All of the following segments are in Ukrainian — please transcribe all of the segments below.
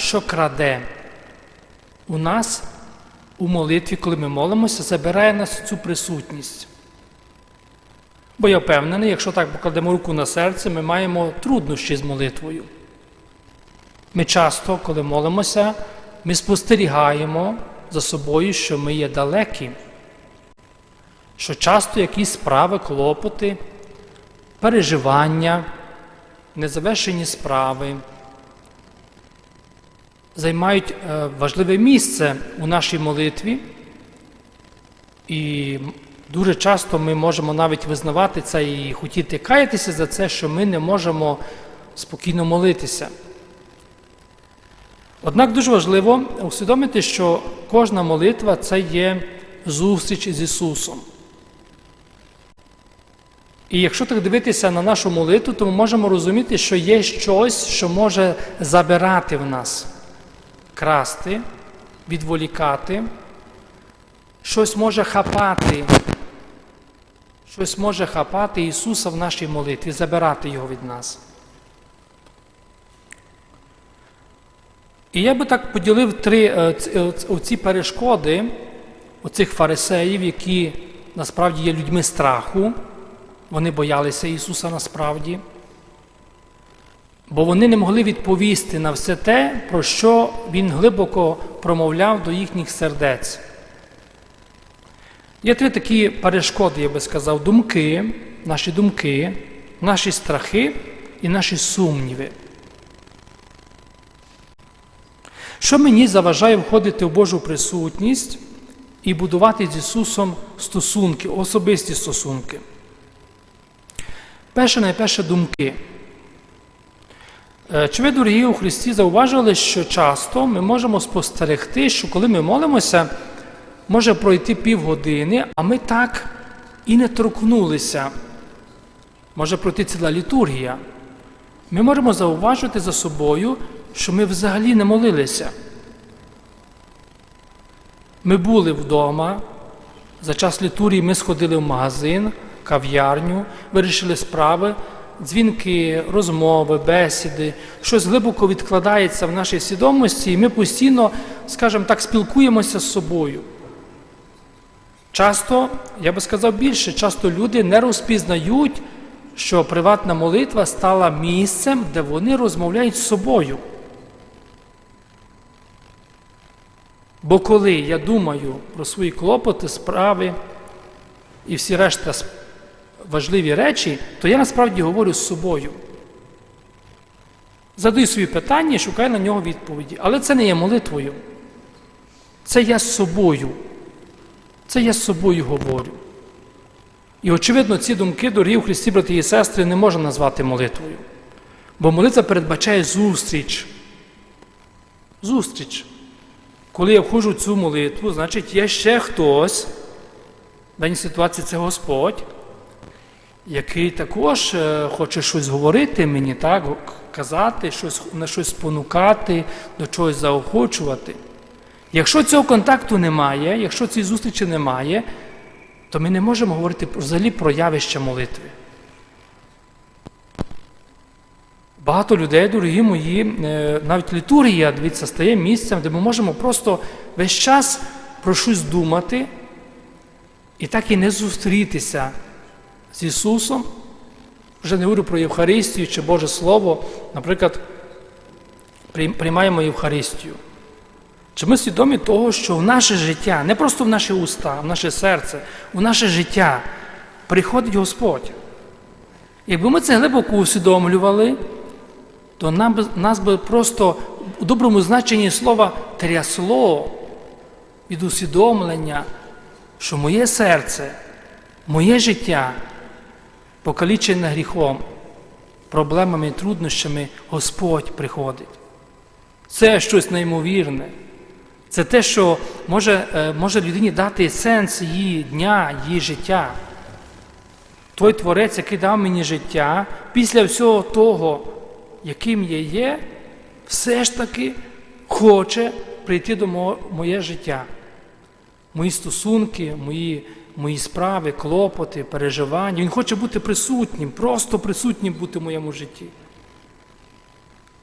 що краде у нас у молитві, коли ми молимося, забирає нас цю присутність. Бо я впевнений, якщо так покладемо руку на серце, ми маємо труднощі з молитвою. Ми часто, коли молимося, ми спостерігаємо за собою, що ми є далекі, що часто якісь справи, клопоти, переживання, незавершені справи займають е, важливе місце у нашій молитві, і дуже часто ми можемо навіть визнавати це і хотіти каятися за це, що ми не можемо спокійно молитися. Однак дуже важливо усвідомити, що кожна молитва це є зустріч з Ісусом. І якщо так дивитися на нашу молитву, то ми можемо розуміти, що є щось, що може забирати в нас, красти, відволікати, щось може хапати, щось може хапати Ісуса в нашій молитві, забирати Його від нас. І я би так поділив три е, е, оці перешкоди оцих фарисеїв, які насправді є людьми страху. Вони боялися Ісуса насправді, бо вони не могли відповісти на все те, про що Він глибоко промовляв до їхніх сердець. Є три такі перешкоди, я би сказав, думки, наші думки, наші страхи і наші сумніви. Що мені заважає входити в Божу присутність і будувати з Ісусом стосунки, особисті стосунки? Перше, найперше думки. Е, Чи ви, дорогі у Христі, зауважили, що часто ми можемо спостерегти, що коли ми молимося, може пройти півгодини, а ми так і не торкнулися. Може пройти ціла літургія. Ми можемо зауважити за собою, що ми взагалі не молилися. Ми були вдома, за час літургії ми сходили в магазин, кав'ярню, вирішили справи, дзвінки, розмови, бесіди, щось глибоко відкладається в нашій свідомості, і ми постійно, скажімо так, спілкуємося з собою. Часто, я би сказав більше, часто люди не розпізнають, що приватна молитва стала місцем, де вони розмовляють з собою. Бо коли я думаю про свої клопоти, справи і всі решта с- важливі речі, то я насправді говорю з собою. Задаю свої питання і шукаю на нього відповіді. Але це не є молитвою. Це я з собою. Це я з собою говорю. І, очевидно, ці думки, дорогі у Христі, брати і сестри, не можна назвати молитвою. Бо молитва передбачає зустріч. Зустріч. Коли я входжу в цю молитву, значить є ще хтось, в даній ситуації це Господь, який також е, хоче щось говорити мені, так, казати, щось, на щось спонукати, до чогось заохочувати. Якщо цього контакту немає, якщо цієї зустрічі немає, то ми не можемо говорити взагалі про явище молитви. Багато людей, дорогі мої, е, навіть літургія, дивіться, стає місцем, де ми можемо просто весь час про щось думати і так і не зустрітися з Ісусом. Вже не говорю про Євхаристію чи Боже Слово, наприклад, приймаємо Євхаристію. Чи ми свідомі того, що в наше життя, не просто в наші уста, в наше серце, в наше життя приходить Господь? Якби ми це глибоко усвідомлювали, то нам, нас би просто у доброму значенні слова трясло від усвідомлення, що моє серце, моє життя покалічене гріхом, проблемами і труднощами Господь приходить. Це щось неймовірне. Це те, що може, е, може людині дати сенс її дня, її життя. Той творець, який дав мені життя, після всього того, яким я є, все ж таки хоче прийти до моє життя. Мої стосунки, мої, мої справи, клопоти, переживання. Він хоче бути присутнім, просто присутнім бути в моєму житті.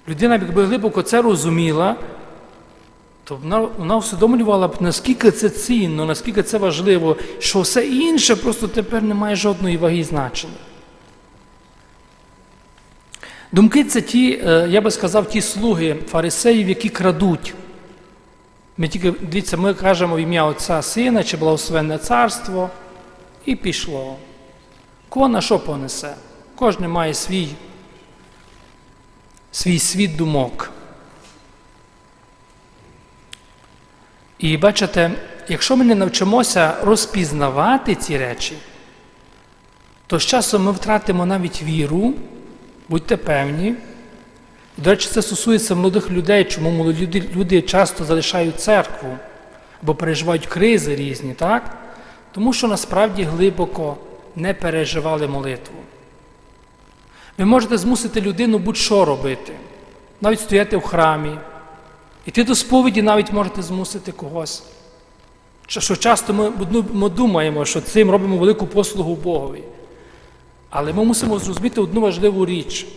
людина, якби глибоко це розуміла, то вона, вона усвідомлювала б, наскільки це цінно, наскільки це важливо, що все інше просто тепер не має жодної ваги і значення. Думки це ті, е, я би сказав, ті слуги фарисеїв, які крадуть. Ми тільки, дивіться, ми кажемо в ім'я Отця Сина чи благословенне царство, і пішло. Кого на що понесе? Кожен має свій, свій світ думок. І бачите, якщо ми не навчимося розпізнавати ці речі, то з часом ми втратимо навіть віру, будьте певні. До речі, це стосується молодих людей, чому молоді люди, часто залишають церкву або переживають кризи різні, так? Тому що насправді глибоко не переживали молитву. Ви можете змусити людину будь-що робити, навіть стояти в храмі. Іти до сповіді навіть можете змусити когось. Що часто ми, ми думаємо, що цим робимо велику послугу Богові. Але ми мусимо зрозуміти одну важливу річ,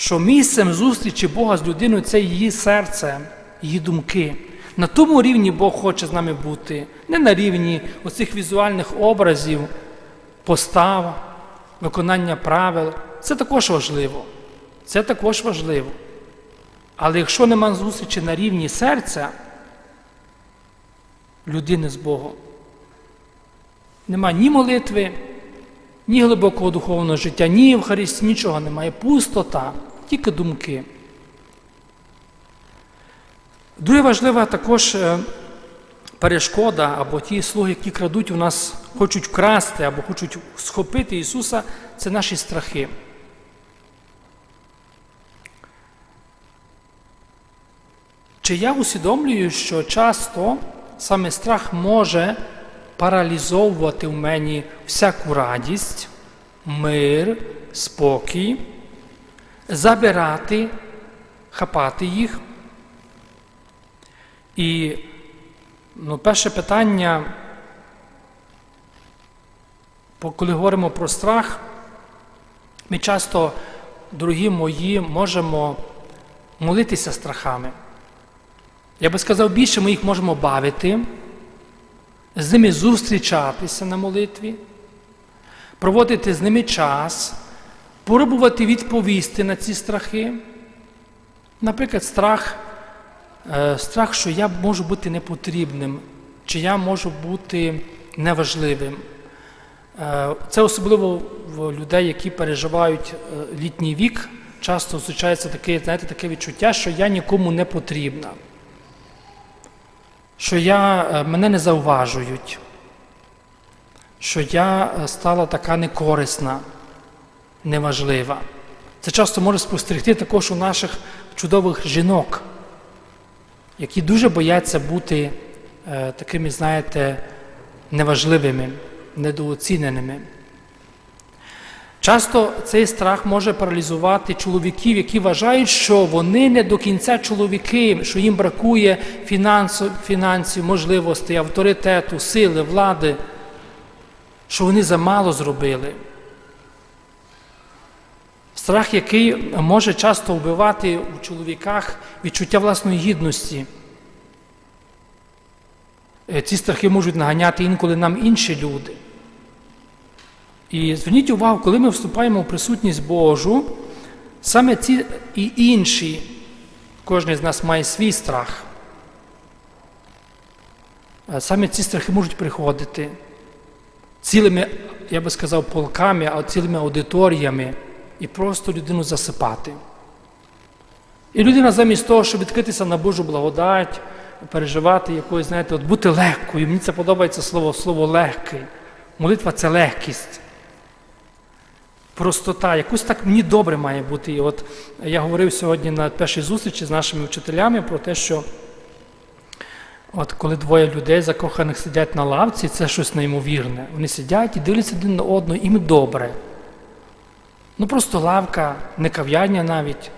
що місцем зустрічі Бога з людиною це її серце, її думки. На тому рівні Бог хоче з нами бути, не на рівні оцих візуальних образів, постав, виконання правил. Це також важливо. Це також важливо. Але якщо нема зустрічі на рівні серця людини з Богом, нема ні молитви, ні глибокого духовного життя, ні Євхаристії, нічого немає. Пустота, тільки думки. Друга важлива також е, перешкода або ті слуги, які крадуть у нас, хочуть вкрасти або хочуть схопити Ісуса, це наші страхи. Чи я усвідомлюю, що часто саме страх може паралізовувати в мені всяку радість, мир, спокій, забирати, хапати їх? І ну, перше питання, коли говоримо про страх, ми часто, дорогі мої, можемо молитися страхами. Я би сказав, більше ми їх можемо бавити, з ними зустрічатися на молитві, проводити з ними час, пробувати відповісти на ці страхи. Наприклад, страх, е, страх, що я можу бути непотрібним, чи я можу бути неважливим. Е, це особливо в людей, які переживають е, літній вік, часто зустрічається таке, знаєте, таке відчуття, що я нікому не потрібна що я, мене не зауважують, що я стала така некорисна, неважлива. Це часто може спостерегти також у наших чудових жінок, які дуже бояться бути е, такими, знаєте, неважливими, недооціненими. Часто цей страх може паралізувати чоловіків, які вважають, що вони не до кінця чоловіки, що їм бракує фінансів, фінансів можливостей, авторитету, сили, влади, що вони замало зробили. Страх, який може часто вбивати у чоловіках відчуття власної гідності. Е, ці страхи можуть наганяти інколи нам інші люди. І зверніть увагу, коли ми вступаємо в присутність Божу, саме ці і інші, кожен з нас має свій страх. Саме ці страхи можуть приходити цілими, я би сказав, полками, а цілими аудиторіями і просто людину засипати. І людина замість того, щоб відкритися на Божу благодать, переживати якоюсь, знаєте, от бути легкою. Мені це подобається слово слово легкий. Молитва це легкість простота, якось так мені добре має бути. І от я говорив сьогодні на першій зустрічі з нашими вчителями про те, що от коли двоє людей закоханих сидять на лавці, це щось неймовірне. Вони сидять і дивляться один на одного, їм добре. Ну просто лавка, не кав'ярня навіть.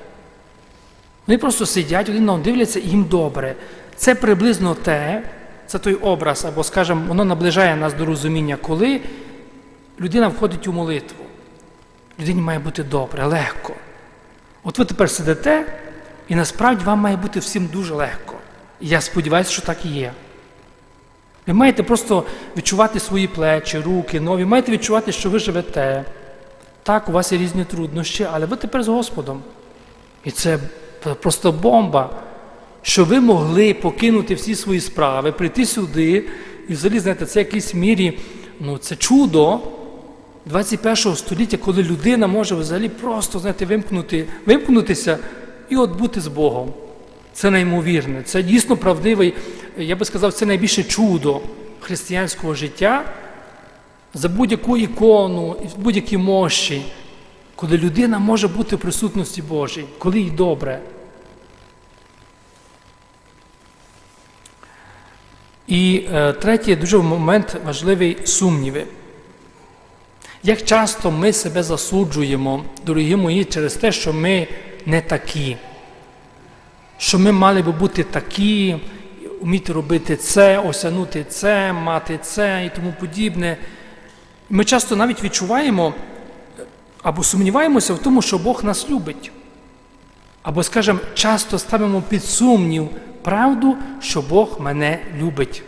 Вони просто сидять, один на дивляться і їм добре. Це приблизно те, це той образ, або, скажімо, воно наближає нас до розуміння, коли людина входить у молитву. Людині має бути добре, легко. От ви тепер сидите, і насправді вам має бути всім дуже легко. І я сподіваюся, що так і є. Ви маєте просто відчувати свої плечі, руки, ноги, маєте відчувати, що ви живете. Так, у вас є різні труднощі, але ви тепер з Господом. І це просто бомба, що ви могли покинути всі свої справи, прийти сюди, і взагалі, знаєте, це в мірі, ну, це чудо 21 століття, коли людина може взагалі просто знаєте, вимкнути, вимкнутися і от бути з Богом. Це неймовірне, це дійсно правдивий, я би сказав, це найбільше чудо християнського життя за будь-яку ікону, будь-які мощі, коли людина може бути в присутності Божій, коли їй добре. І е, третій дуже момент важливий сумніви. Як часто ми себе засуджуємо, дорогі мої, через те, що ми не такі, що ми мали би бути такі, вміти робити це, осягнути це, мати це і тому подібне. Ми часто навіть відчуваємо або сумніваємося в тому, що Бог нас любить. Або, скажімо, часто ставимо під сумнів правду, що Бог мене любить.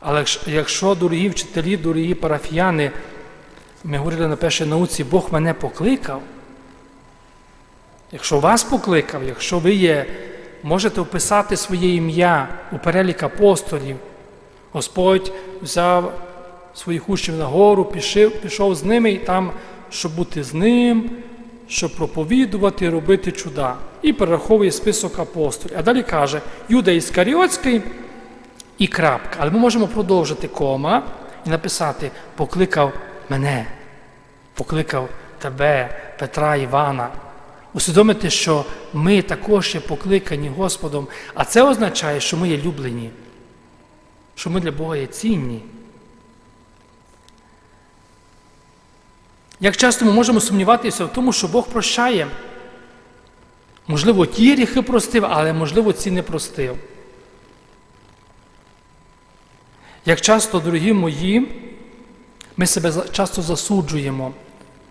Але якщо, дорогі вчителі, дорогі парафіяни, ми говорили на першій науці, Бог мене покликав, якщо вас покликав, якщо ви є, можете вписати своє ім'я у перелік апостолів, Господь взяв своїх учнів на гору, пішов, пішов з ними і там, щоб бути з ним, щоб проповідувати, робити чуда. І перераховує список апостолів. А далі каже, Юда Іскаріотський і крапка. Але ми можемо продовжити кома і написати покликав мене, покликав тебе, Петра Івана. Усвідомити, що ми також є покликані Господом, а це означає, що ми є люблені, що ми для Бога є цінні. Як часто ми можемо сумніватися в тому, що Бог прощає? Можливо, ті гріхи простив, але можливо, ці не простив. Як часто, дорогі мої, ми себе часто засуджуємо.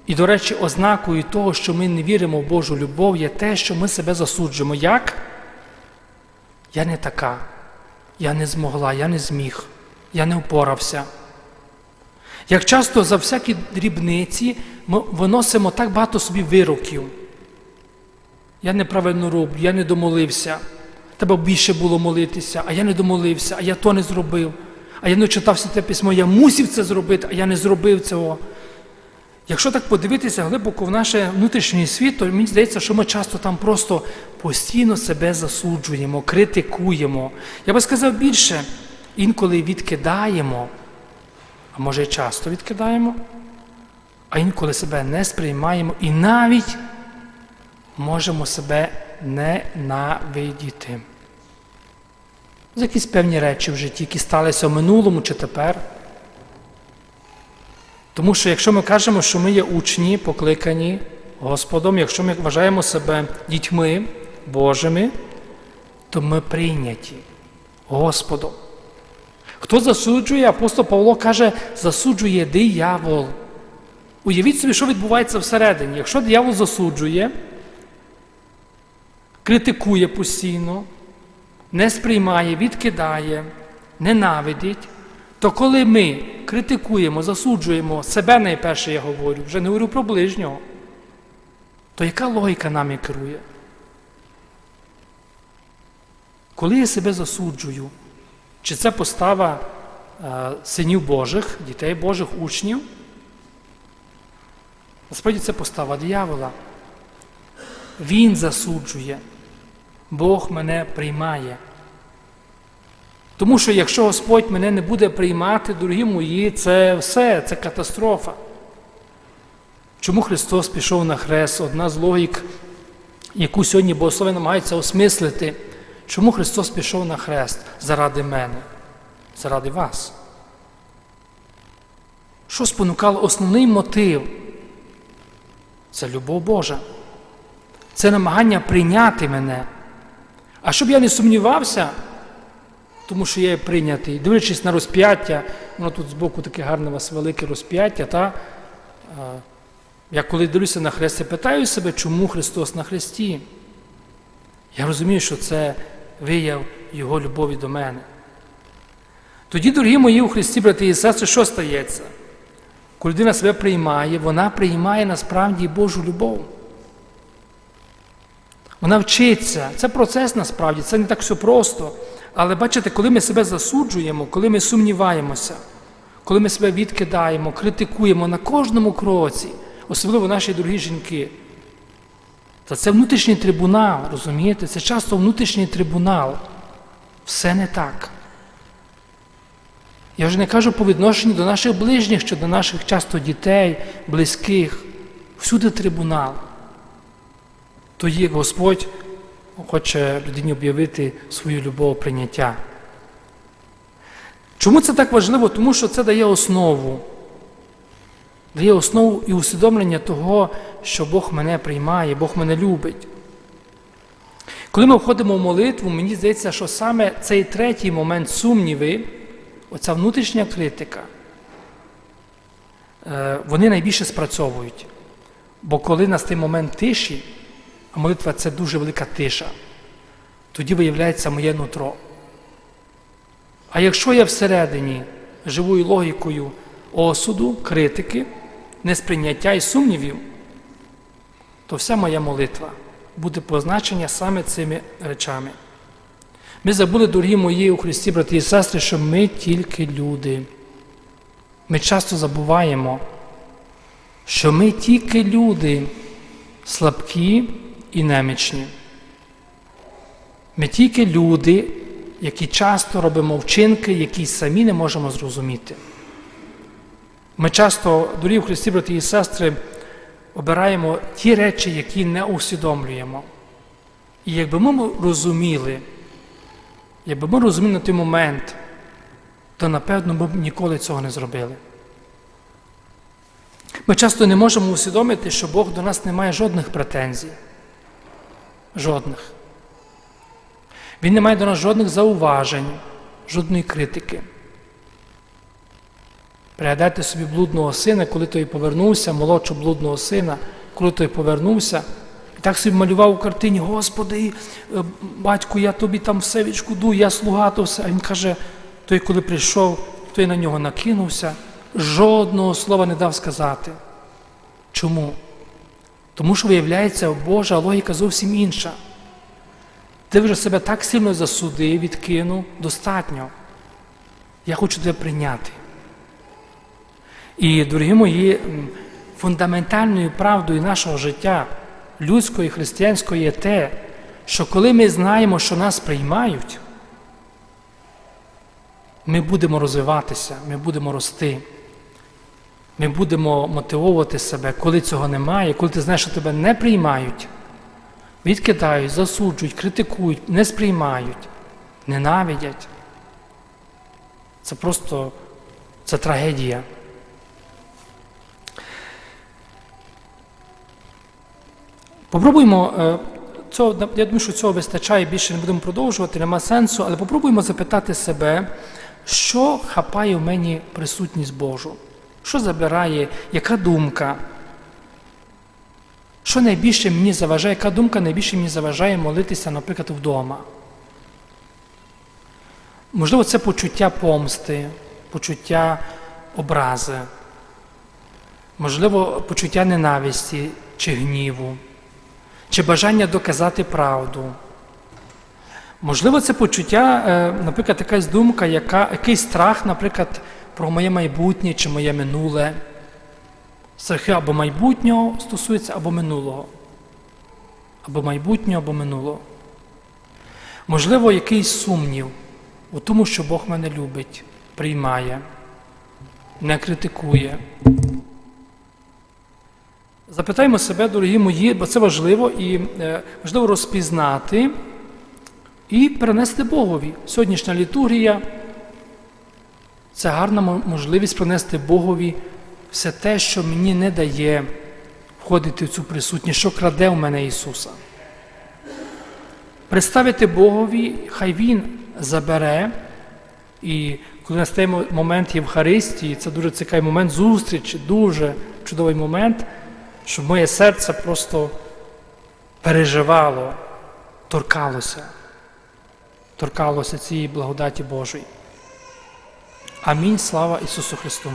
І, до речі, ознакою того, що ми не віримо в Божу любов, є те, що ми себе засуджуємо. Як? Я не така, я не змогла, я не зміг, я не впорався. Як часто за всякі дрібниці ми виносимо так багато собі вироків. Я неправильно роблю, я не домолився. Треба більше було молитися, а я не домолився, а я то не зробив. А я не читався те письмо, я мусив це зробити, а я не зробив цього. Якщо так подивитися глибоко в наш внутрішній світ, то мені здається, що ми часто там просто постійно себе засуджуємо, критикуємо. Я би сказав більше, інколи відкидаємо, а може і часто відкидаємо, а інколи себе не сприймаємо і навіть можемо себе ненавидіти. За якісь певні речі в житті, які сталися в минулому чи тепер. Тому що якщо ми кажемо, що ми є учні, покликані Господом, якщо ми вважаємо себе дітьми Божими, то ми прийняті Господом. Хто засуджує, апостол Павло каже, засуджує диявол. Уявіть собі, що відбувається всередині. Якщо диявол засуджує, критикує постійно, не сприймає, відкидає, ненавидить, то коли ми критикуємо, засуджуємо себе найперше, я говорю, вже не говорю про ближнього, то яка логіка нами керує? Коли я себе засуджую, чи це постава е, синів Божих, дітей Божих, учнів? Насправді це постава диявола. Він засуджує. Бог мене приймає. Тому що якщо Господь мене не буде приймати, дорогі мої, це все, це катастрофа. Чому Христос пішов на хрест? Одна з логік, яку сьогодні богослови намагаються осмислити. Чому Христос пішов на хрест заради мене, заради вас? Що спонукало основний мотив? Це любов Божа. Це намагання прийняти мене. А щоб я не сумнівався, тому що я є прийнятий, дивлячись на розп'яття, воно тут збоку таке гарне у вас велике розп'яття, та, Я коли дивлюся на хрест, я питаю себе, чому Христос на хресті. Я розумію, що це вияв Його любові до мене. Тоді, дорогі мої у Христі, брати і сестри, що стається? Коли людина себе приймає, вона приймає насправді Божу любов. Вона вчиться. Це процес насправді, це не так все просто. Але бачите, коли ми себе засуджуємо, коли ми сумніваємося, коли ми себе відкидаємо, критикуємо на кожному кроці, особливо наші дорогі жінки, то це внутрішній трибунал, розумієте? Це часто внутрішній трибунал. Все не так. Я вже не кажу по відношенню до наших ближніх чи до наших часто дітей, близьких. Всюди трибунал. Тоді Господь хоче людині об'явити свою любов прийняття. Чому це так важливо? Тому що це дає основу. Дає основу і усвідомлення того, що Бог мене приймає, Бог мене любить. Коли ми входимо в молитву, мені здається, що саме цей третій момент сумніви, оця внутрішня критика, е, вони найбільше спрацьовують. Бо коли настає момент тиші, а молитва це дуже велика тиша, тоді виявляється моє нутро. А якщо я всередині живою логікою осуду, критики, несприйняття і сумнівів, то вся моя молитва буде позначення саме цими речами. Ми забули, дорогі мої у Христі, брати і сестри, що ми тільки люди. Ми часто забуваємо, що ми тільки люди, слабкі і немічні. Ми тільки люди, які часто робимо вчинки, які самі не можемо зрозуміти. Ми часто, дорогі в Христі, брати і сестри, обираємо ті речі, які не усвідомлюємо. І якби ми розуміли, якби ми розуміли на той момент, то напевно ми б ніколи цього не зробили. Ми часто не можемо усвідомити, що Бог до нас не має жодних претензій. Жодних. Він не має до нас жодних зауважень, жодної критики. Пригадайте собі блудного сина, коли той повернувся, молодшого блудного сина, коли той повернувся, і так собі малював у картині, Господи, е, батьку, я тобі там все відшкодую, я слуга то все. А він каже, той, коли прийшов, той на нього накинувся, жодного слова не дав сказати. Чому? Тому що, виявляється, Божа логіка зовсім інша. Ти вже себе так сильно засудив, відкинув, достатньо. Я хочу тебе прийняти. І, дорогі мої, фундаментальною правдою нашого життя, людського і християнського, є те, що коли ми знаємо, що нас приймають, ми будемо розвиватися, ми будемо рости. Ми будемо мотивовувати себе, коли цього немає, коли ти знаєш, що тебе не приймають, відкидають, засуджують, критикують, не сприймають, ненавидять. Це просто це трагедія. Попробуємо, е, цього, я думаю, що цього вистачає, більше не будемо продовжувати, нема сенсу, але попробуємо запитати себе, що хапає в мені присутність Божу. Що забирає, яка думка? Що найбільше мені заважає, яка думка найбільше мені заважає молитися, наприклад, вдома? Можливо, це почуття помсти, почуття образи, можливо, почуття ненависті чи гніву, чи бажання доказати правду. Можливо, це почуття, е, наприклад, якась думка, яка, якийсь страх, наприклад, про моє майбутнє чи моє минуле. Страхи або майбутнього стосуються, або минулого. Або майбутнього, або минулого. Можливо, якийсь сумнів у тому, що Бог мене любить, приймає, не критикує. Запитаємо себе, дорогі мої, бо це важливо і е, важливо розпізнати і перенести Богові. Сьогоднішня літургія це гарна можливість принести Богові все те, що мені не дає входити в цю присутність, що краде в мене Ісуса. Представити Богові, хай Він забере. І коли настає момент Євхаристії, це дуже цікавий момент зустрічі, дуже чудовий момент. Щоб моє серце просто переживало, торкалося, торкалося цієї благодаті Божої. Амінь. Слава Ісусу Христу!